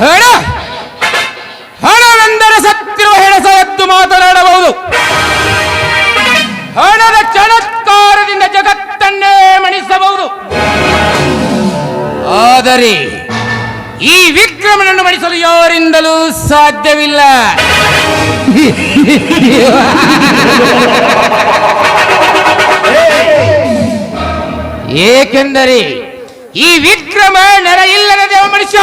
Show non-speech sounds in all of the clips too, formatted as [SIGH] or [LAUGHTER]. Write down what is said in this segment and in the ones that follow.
ಹಣ ಹಣವೆಂದರೆ ಸತ್ತಿರುವ ಹೆಣಸ ಎದ್ದು ಮಾತನಾಡಬಹುದು. ಹಣದ ಚಣತ್ಕಾರದಿಂದ ಜಗತ್ತನ್ನೇ ಮಣಿಸಬಹುದು. ಆದರೆ ಈ ವಿಕ್ರಮನನ್ನು ಮಣಿಸಲು ಯಾರಿಂದಲೂ ಸಾಧ್ಯವಿಲ್ಲ. [LAUGHS] ಏಕೆಂದರೆ ಈ ವಿಕ್ರಮ ನರ ಇಲ್ಲದ ದೇವ ಮನುಷ್ಯ.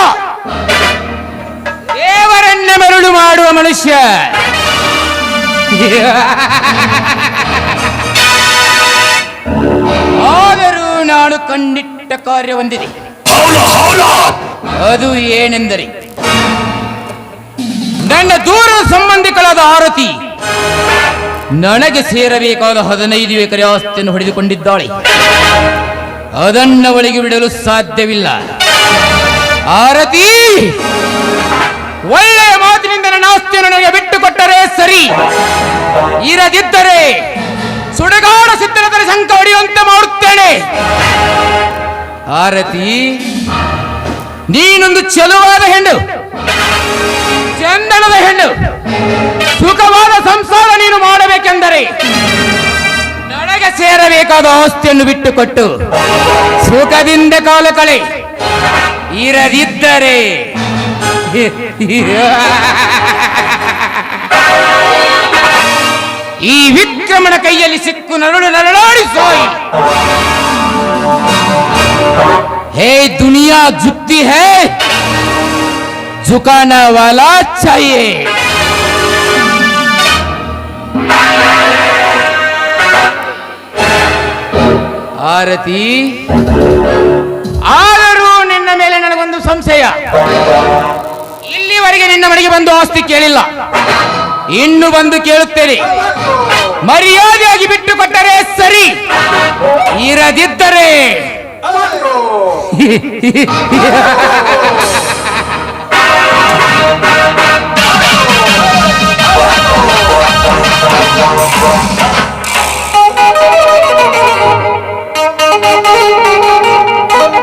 ದೇವರನ್ನ ಮರಳು ಮಾಡುವ ಮನುಷ್ಯ. ಆದರೂ ನಾನು ಕಂಡಿಟ್ಟ ಕಾರ್ಯ ಹೊಂದಿದೆ. ಅದು ಏನೆಂದರೆ ನನ್ನ ದೂರ ಸಂಬಂಧಿಕಳಾದ ಆರತಿ ನನಗೆ ಸೇರಬೇಕಾದ ಹದಿನೈದು ಎಕರೆ ಆಸ್ತಿಯನ್ನು ಹೊಡೆದುಕೊಂಡಿದ್ದಾಳೆ. ಅದನ್ನ ಒಳಗೆ ಬಿಡಲು ಸಾಧ್ಯವಿಲ್ಲ. ಆರತಿ! ಒಳ್ಳೆಯ ಮಾತಿನಿಂದ ನನ್ನ ಆಸ್ತಿಯನ್ನು ನನಗೆ ಬಿಟ್ಟು ಕೊಟ್ಟರೆ ಸರಿ. ಇರದಿದ್ದರೆ ಸುಡಗಾಡ ಸಿದ್ಧರದಲ್ಲಿ ಶಂಕ ಹೊಡೆಯುವಂತೆ ಮಾಡುತ್ತೇನೆ. ಆರತಿ, ನೀನೊಂದು ಚೆಲುವಾದ ಹೆಣ್ಣು. ಚಂದನದ ಹೆಣ್ಣು. ಸುಖವಾದ ಸಂಸಾರ ನೀನು ಮಾಡಬೇಕೆಂದರೆ ಸೇರಬೇಕಾದ ಆಸ್ತಿಯನ್ನು ಬಿಟ್ಟುಕೊಟ್ಟು ಸುಖದಿಂದ ಕಾಲ ಕಳೆ. ಇರದಿದ್ದರೆ ಈ ವಿಕ್ರಮನ ಕೈಯಲ್ಲಿ ಸಿಕ್ಕು ನರಳು ನರಳಾಡಿಸೋ ಹೇ ದುನಿಯಾ ಜುಕ್ತಿ ಹೇ ಜುಕಾನ ವಾಲಾ ಚಾಯೇ ಆರತಿ. ಆದರೂ ನಿನ್ನ ಮೇಲೆ ನನಗೊಂದು ಸಂಶಯ. ಇಲ್ಲಿವರೆಗೆ ನಿನ್ನ ಮನೆಗೆ ಬಂದು ಆಸ್ತಿ ಕೇಳಿಲ್ಲ. ಇನ್ನು ಬಂದು ಕೇಳುತ್ತೇನೆ. ಮರ್ಯಾದೆಯಾಗಿ ಬಿಟ್ಟು ಕೊಟ್ಟರೆ ಸರಿ. ಇರದಿದ್ದರೆ. [LAUGHS]